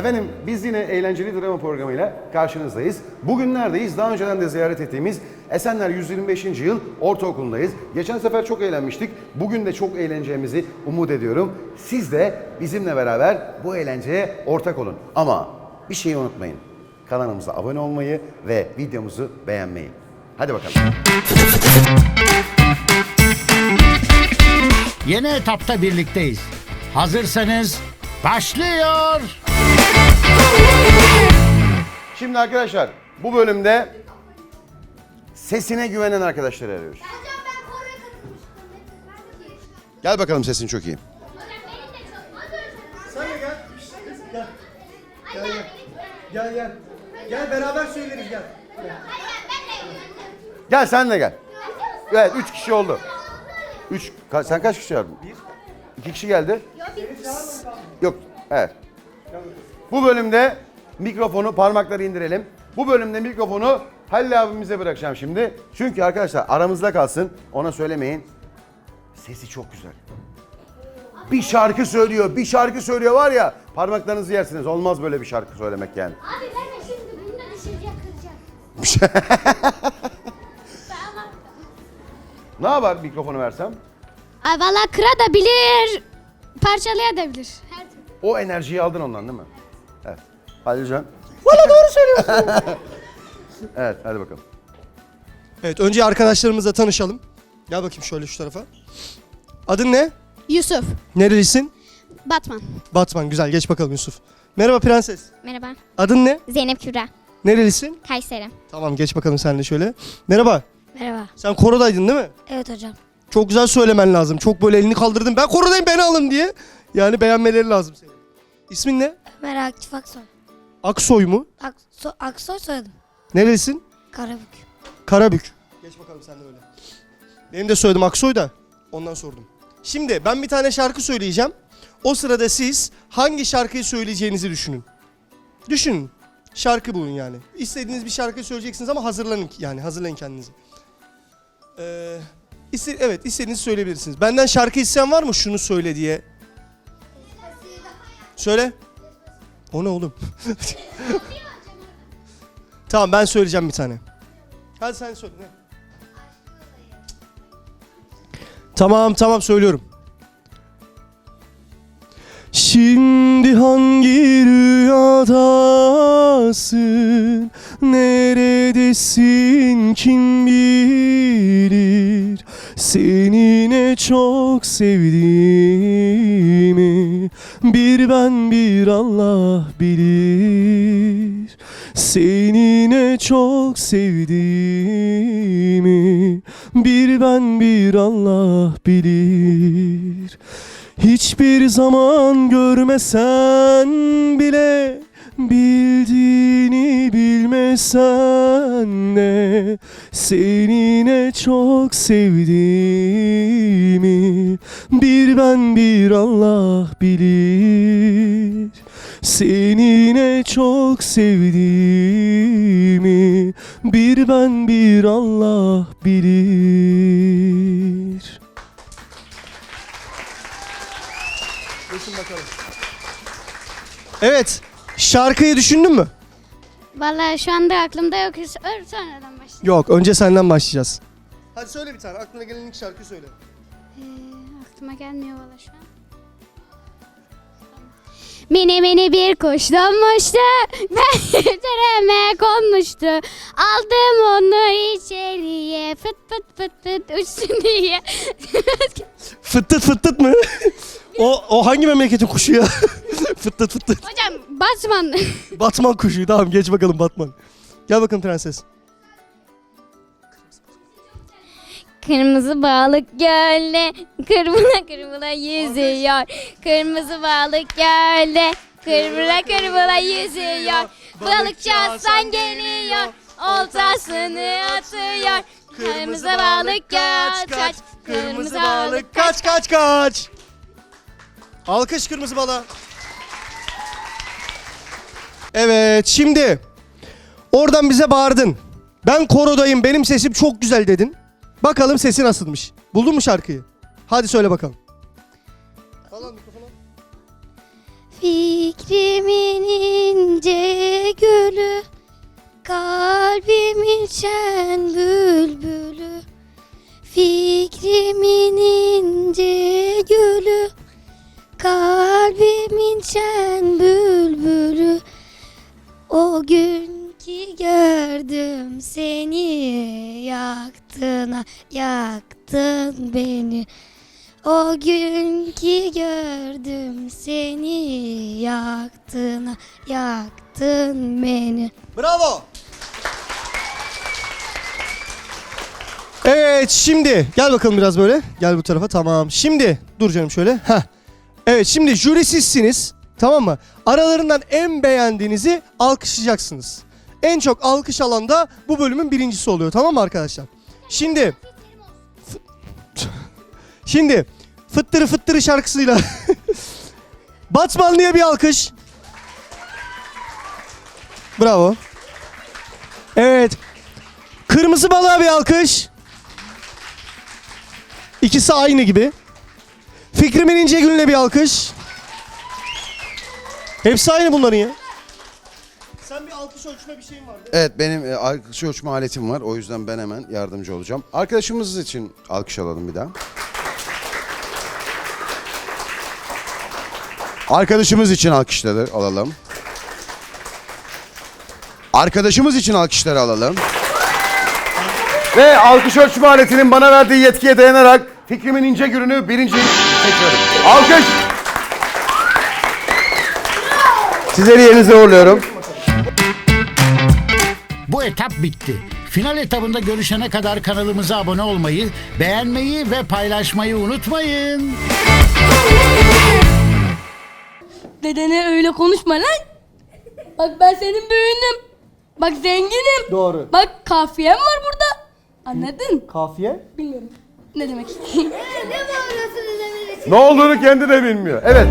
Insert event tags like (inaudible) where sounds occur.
Efendim biz yine eğlenceli drama programıyla karşınızdayız. Bugün neredeyiz? Daha önceden de ziyaret ettiğimiz Esenler 125. yıl ortaokulundayız. Geçen sefer çok eğlenmiştik. Bugün de çok eğleneceğimizi umut ediyorum. Siz de bizimle beraber bu eğlenceye ortak olun. Ama bir şeyi unutmayın. Kanalımıza abone olmayı ve videomuzu beğenmeyi. Hadi bakalım. Yeni etapta birlikteyiz. Hazırsanız başlıyor. Şimdi arkadaşlar bu bölümde sesine güvenen arkadaşları arıyoruz. Hocam ben Kore'ye katılmıştım. Ben de yarışma. Gel bakalım sesin çok iyi. Sen de gel. Gel. Gel gel. Gel gel. Gel beraber söyleriz gel. Hayır ben de Gel sen de gel. Evet üç kişi oldu. Üç. Ka- sen kaç kişi çağırdın? Bir. İki kişi geldi. Yok. Evet. Bu bölümde mikrofonu parmakları indirelim. Bu bölümde mikrofonu Halil abimize bırakacağım şimdi. Çünkü arkadaşlar aramızda kalsın. Ona söylemeyin. Sesi çok güzel. Bir şarkı söylüyor, bir şarkı söylüyor var ya parmaklarınızı yersiniz. Olmaz böyle bir şarkı söylemek yani. Abi verme şimdi bunu da düşecek. Ne yapar mikrofonu versem? Ay valla kırabilir. Parçalayabilir. Her türlü. O enerjiyi aldın ondan değil mi? Halilcan. Valla doğru söylüyorsun. (laughs) Evet hadi bakalım. evet önce arkadaşlarımızla tanışalım. Gel bakayım şöyle şu tarafa. Adın ne? Yusuf. Nerelisin? Batman. Batman güzel geç bakalım Yusuf. Merhaba prenses. Merhaba. Adın ne? Zeynep Kübra. Nerelisin? Kayseri. Tamam geç bakalım sen de şöyle. Merhaba. Merhaba. Sen korodaydın değil mi? Evet hocam. Çok güzel söylemen lazım. Çok böyle elini kaldırdın. Ben korodayım beni alın diye. Yani beğenmeleri lazım senin. İsmin ne? Ömer Akif Aksoy. Aksoy mu? Akso Aksoy soyadım. Nerelisin? Karabük. Karabük. Geç bakalım sen de öyle. Benim de soyadım Aksoy da ondan sordum. Şimdi ben bir tane şarkı söyleyeceğim. O sırada siz hangi şarkıyı söyleyeceğinizi düşünün. Düşünün. Şarkı bulun yani. İstediğiniz bir şarkıyı söyleyeceksiniz ama hazırlanın yani hazırlayın kendinizi. Ee, iste- evet istediğinizi söyleyebilirsiniz. Benden şarkı isteyen var mı şunu söyle diye? Söyle. O ne oğlum? tamam ben söyleyeceğim bir tane. Hadi sen söyle. Ne? Tamam tamam söylüyorum. Şimdi hangi rüyadasın? Neredesin kim bilir? Seni ne çok sevdiğimi Bir ben bir Allah bilir. Seni ne çok sevdiğimi Bir ben bir Allah bilir. Hiçbir zaman görmesen bile Bildiğini bilmesen de Seni ne çok sevdiğimi Bir ben bir Allah bilir Seni ne çok sevdiğimi Bir ben bir Allah bilir Geçin bakalım. Evet. Şarkıyı düşündün mü? Valla şu anda aklımda yok. Ö- Sonradan başlayayım. Yok. Önce senden başlayacağız. Hadi söyle bir tane. Aklına gelen ilk şarkıyı söyle. Ee, aklıma gelmiyor valla şu an. Mini mini bir kuş donmuştu. (laughs) Ben tereme konmuştu. Aldım onu içeriye. Fıt fıt fıt fıt uçsun diye. (laughs) Fıttıt fıttıt mı? (laughs) o, o hangi memleketin kuşu ya? (laughs) fıttıt fıttıt. Hocam Batman. Batman kuşu. Tamam geç bakalım Batman. Gel bakalım prenses. Kırmızı balık gölde kırmızı kırmızı yüzüyor. Kırmızı balık gölde kırmızı kırmızı yüzüyor. Balıkçı aslan geliyor. Oltasını atıyor. Kırmızı balık kaç kaç. Kırmızı balık kaç. kaç kaç kaç. Alkış kırmızı balığa. Evet şimdi oradan bize bağırdın. Ben korodayım benim sesim çok güzel dedin. Bakalım sesi nasılmış. Buldun mu şarkıyı? Hadi söyle bakalım. Al al mikrofonu. Fikrimin gün ki gördüm seni yaktın yaktın beni O gün ki gördüm seni yaktın yaktın beni Bravo. Evet şimdi gel bakalım biraz böyle. Gel bu tarafa tamam. Şimdi dur canım şöyle. Heh. Evet şimdi jüri sizsiniz. Tamam mı? Aralarından en beğendiğinizi alkışlayacaksınız. En çok alkış alan da bu bölümün birincisi oluyor. Tamam mı arkadaşlar? Şimdi (laughs) Şimdi fıttırı fıttırı şarkısıyla (laughs) Batmanlı'ya bir alkış. Bravo. Evet. Kırmızı balığa bir alkış. İkisi aynı gibi. Fikrimin İncegül'üne bir alkış. Hepsi aynı bunların ya. Sen bir alkış ölçme bir şeyin vardı. Evet benim e, alkış ölçme aletim var. O yüzden ben hemen yardımcı olacağım. Arkadaşımız için alkış alalım bir daha. Arkadaşımız için alkışları alalım. Arkadaşımız için alkışları alalım. Ve alkış ölçme aletinin bana verdiği yetkiye dayanarak Fikrimin ince gürünü birinci seçiyorum. Alkış! Sizleri yerinize uğurluyorum. Bu etap bitti. Final etabında görüşene kadar kanalımıza abone olmayı, beğenmeyi ve paylaşmayı unutmayın. Dedene öyle konuşma lan. Bak ben senin büyüğünüm. Bak zenginim. Doğru. Bak kafiyem var burada. Anladın? Kafiye. Bilmiyorum. Ne demek? (laughs) Ne olduğunu kendi de bilmiyor. Evet.